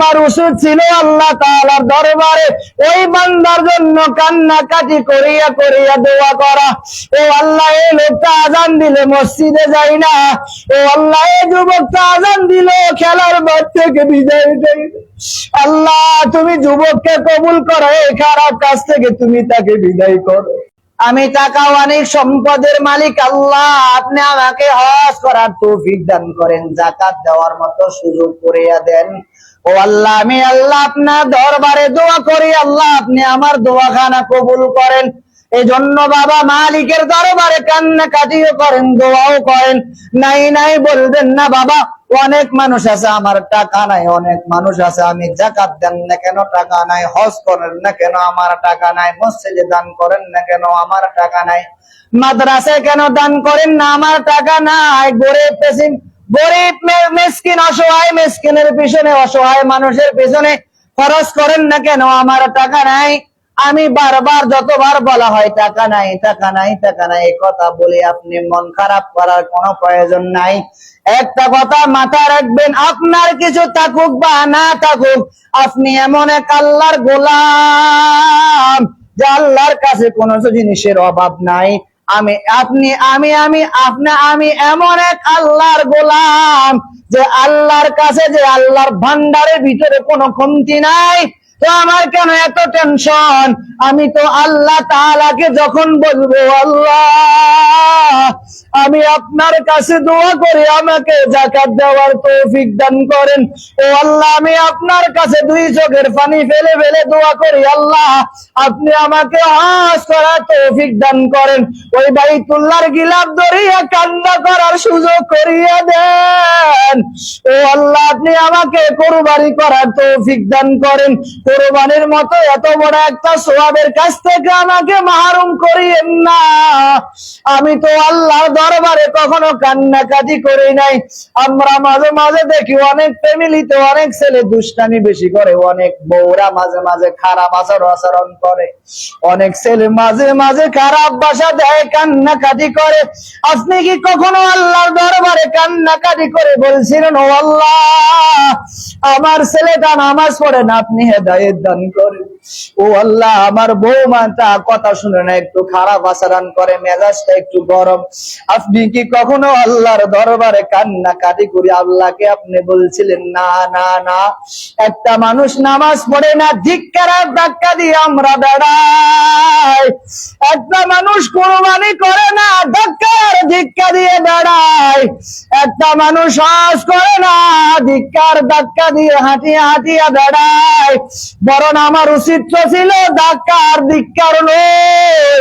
আমার উচিত ছিল আল্লাহ তাআলার দরবারে। ওই বান্দার জন্য কান্নাকাটি করিয়া করিয়া দোয়া করা। ও আল্লাহ, এই লোকটা আজান দিলে মসজিদে যাই না। ও আল্লাহ, এই যুবকটা আজান দিল খেলার মাঠ থেকে বিদায় দেয় আল্লাহ, তুমি যুবককে কবুল করো, এই খারাপ কাজ থেকে তুমি তাকে বিদায় করো। আমি টাকা অনেক সম্পদের মালিক আল্লাহ। আপনি আমাকে হজ করার তৌফিক দান করেন জাকাত দেওয়ার মতো সুযোগ করিয়া দেন। ও আল্লাহ, আমি আল্লাহ আপনার দরবারে দোয়া করি, আল্লাহ আপনি আমার দোয়াখানা কবুল করেন। এই জন্য বাবা মালিকের দরবারে কান্না কাটিও করেন, দোয়াও করেন। নাই নাই বলবেন না বাবা অনেক মানুষ আছে, আমার টাকা নাই, অনেক মানুষ আছে, আমি জাকাত দেন না কেন, টাকা নাই, হজ করেন না কেন, আমার টাকা নাই, মসজিদে দান করেন না কেন, আমার টাকা নাই মাদ্রাসায় কেন দান করেন না, আমার টাকা নাই, গরিব পেশিন, গরিব মেসকিন, অসহায় মেসকিনের পিছনে, অসহায় মানুষের পিছনে খরচ করেন না কেন, আমার টাকা নাই আমি বারবার, যতবার বলা হয়, টাকা নাই টাকা নাই টাকা নাই কথা বলে আপনি মন খারাপ করার কোনো প্রয়োজন নাই। একটা কথা মাথা রাখবেন, আপনার কিছু থাকুক বা না থাকুক, আপনি এমন এক আল্লাহর গোলাম, যে আল্লাহর কাছে কোনো জিনিসের অভাব নাই। আমি, আপনি, আমি আমি, আপনি, আমি এমন এক আল্লাহর গোলাম, যে আল্লাহর কাছে, যে আল্লাহর ভান্ডারের ভিতরে কোনো কমতি নাই। তো আমার কেন এত টেনশন আমি তো আল্লাহ তাআলাকে যখন বলব, আল্লাহ, আমি আপনার কাছে দোয়া করি, আমাকে জাকাত দেওয়ার তৌফিক দান করেন। ও আল্লাহ, আমি আপনার কাছে দুই চোখের পানি ফেলে ফেলে দোয়া করি, আল্লাহ, আপনি আমাকে হাস করার তৌফিক দান করেন। ওই বাড়ি বাইতুল্লাহর গিলাপ ধরিয়া কান্না করার সুযোগ করিয়া দেন। ও আল্লাহ আপনি আমাকে কোরবানি করার তৌফিক দান করেন। কোরবানির মতো এত বড় একটা সোয়াবের কাছ থেকে আমাকে মাহরুম করিয়েন না। আমি তো আল্লাহর দরবারে কখনো কান্নাকাটি করি নাই। আমরা মাঝে মাঝে দেখি অনেক ফ্যামিলিতে অনেক ছেলে দুষ্টামি বেশি করে, অনেক বউরা মাঝে মাঝে খারাপ আচরণ আচরণ করে। অনেক ছেলে মাঝে মাঝে খারাপ বাসা দেয়, কান্নাকাটি করে। আপনি কি কখনো আল্লাহর দরবারে কান্নাকাটি করে বলছিলেন ও আল্লাহ আমার ছেলেটা নামাজ পড়েন আপনি হেদায়েত দান করেন। ও আল্লাহ, আমার বৌমাটা কথা শুনে না, একটু খারাপ আচরণ করে, মেজাজটা একটু গরম। আপনি কি কখনো আল্লাহর দরবারে কান্না কাটি করে? আল্লাহকে আপনি বলছিলেন, না না না, একটা মানুষ নামাজ পড়ে না, ধিক্কার ধাক্কা দিয়ে আমরা বেড়াই। একটা মানুষ কোরবানি করে না ধাক্কার ধিক্কা দিয়ে বেড়ায় একটা মানুষ হাস করে না ধিক্কার ধাক্কা দিয়ে হাঁটিয়া হাঁটিয়া বেড়ায় বরং আমার উচিত তো ছিল ধিক্কার নয়